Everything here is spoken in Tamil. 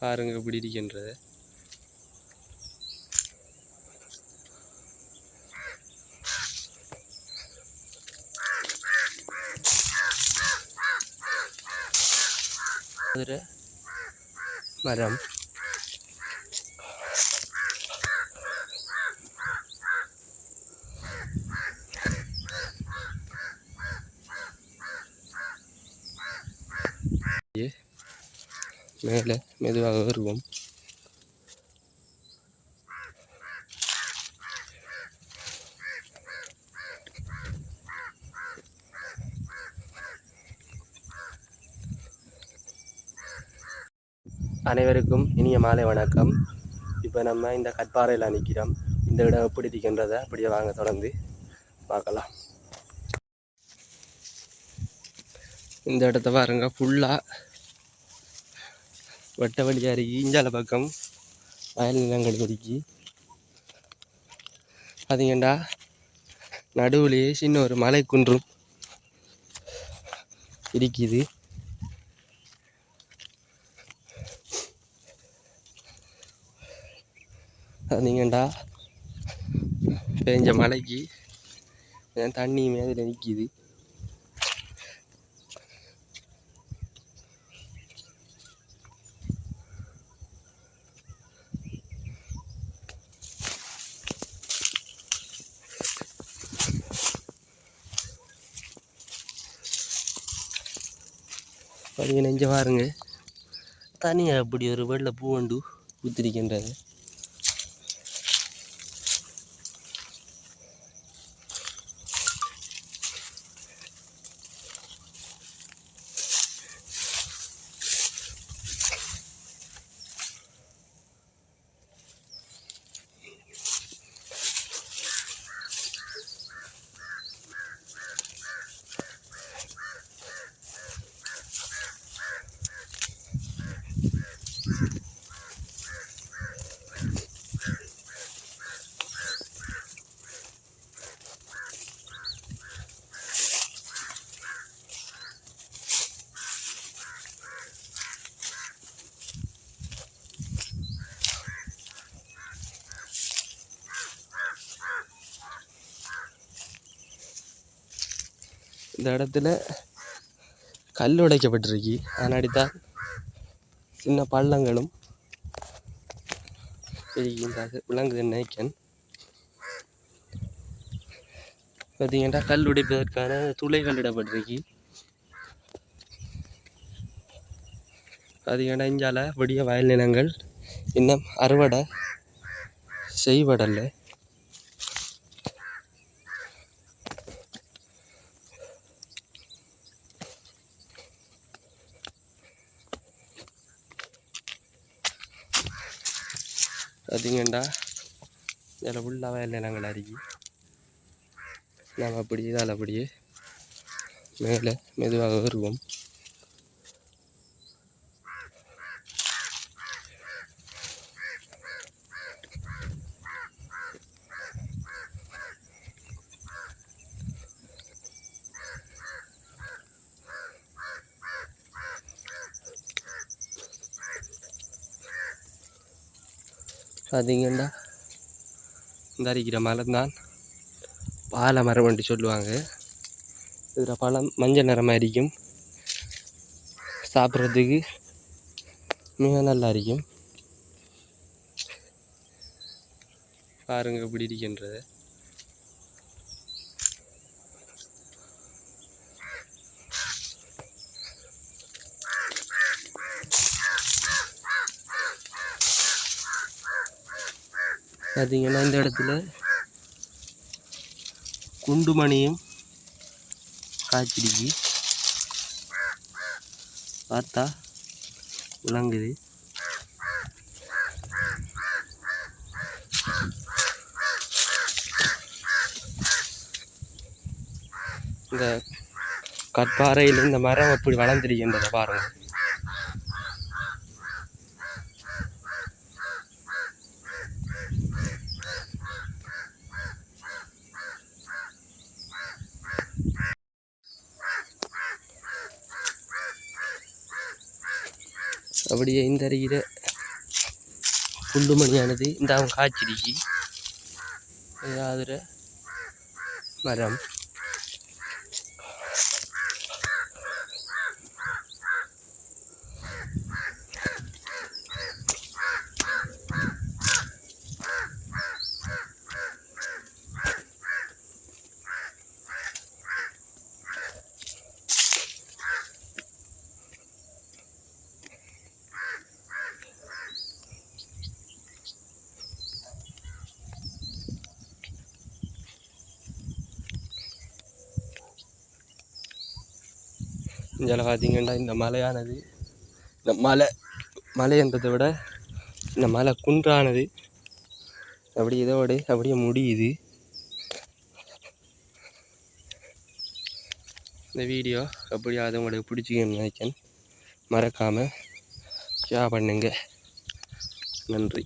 பாருங்க இப்படி இருக்கின்றது. மதுரை மரம். மேலே மெதுவாக வருவோம். அனைவருக்கும் இனிய மாலை வணக்கம். இப்போ நம்ம இந்த கற்பாறையில் நிற்கிறோம். இந்த இடம் எப்படி இருக்கின்றதை அப்படியே வாங்க தொடர்ந்து பார்க்கலாம். இந்த இடத்த பாருங்க ஃபுல்லாக வெட்ட வழியாக இருக்கு இஞ்சால பக்கம் வயல் நிலங்கள் இருக்கு அதுங்கண்டா நடுவுலேயே சின்ன ஒரு மலை குன்றும் இருக்குது. அதுங்கண்டா பெஞ்ச மலைக்கு தண்ணி மேதில் நிற்கிது பாருங்க நெஞ்ச பாருங்க. தனியாக அப்படி ஒரு வெள்ளை பூவண்டு பூத்திருக்கின்றது இந்த இடத்துல கல் உடைக்கப்பட்டிருக்கு. அதனாடி தான் சின்ன பள்ளங்களும் இருக்கின்றது விளங்குது நினைக்கன் பார்த்தீங்கன்னா கல் உடைப்பதற்கான துளைகள் இடப்பட்டிருக்கு. பார்த்தீங்கன்னா இஞ்சால விடிய வயல் நிலங்கள். இன்னும் அறுவடை செய்வடலை பார்த்தீங்கன்னா இதில் ஃபுல்லாக வயல் நிலங்கள் அருகி. நாம் அப்படியே இதால் அப்படியே மேலே மெதுவாக வருவோம். பார்த்தீங்கன்னா இந்த அரிக்கிற மரம் தான் பாலை மரம் என்று சொல்லுவாங்க. இதில் பழம் மஞ்சள் நிறமாக இருக்கும் சாப்பிட்றதுக்கு மிக நல்லா இருக்கும் பாருங்க இப்படி இருக்கின்றது. பார்த்தீங்கன்னா இந்த இடத்துல குண்டுமணியும் காய்ச்சிடுச்சு. பார்த்தா விளங்குது. இந்த கற்பாறையில் இந்த மரம் எப்படி வளர்ந்திருக்கின்றதை பாருங்கள் அப்படியே இந்த அருகிற குண்டுமணியானது. இந்த அவன் காய்ச்சிருச்சு ஏதாவது மரம். இதில் பார்த்தீங்கன்னா இந்த மலையானது. இந்த மலை மலை மலைன்றதை விட இந்த மலை குன்றானது. அப்படி இதோட அப்படியே முடியுது. இந்த வீடியோ எப்படியாவது உங்களுக்கு பிடிச்சிக்கன்னு நினைக்கிறேன். மறக்காமல் ஷேர் பண்ணுங்க. நன்றி.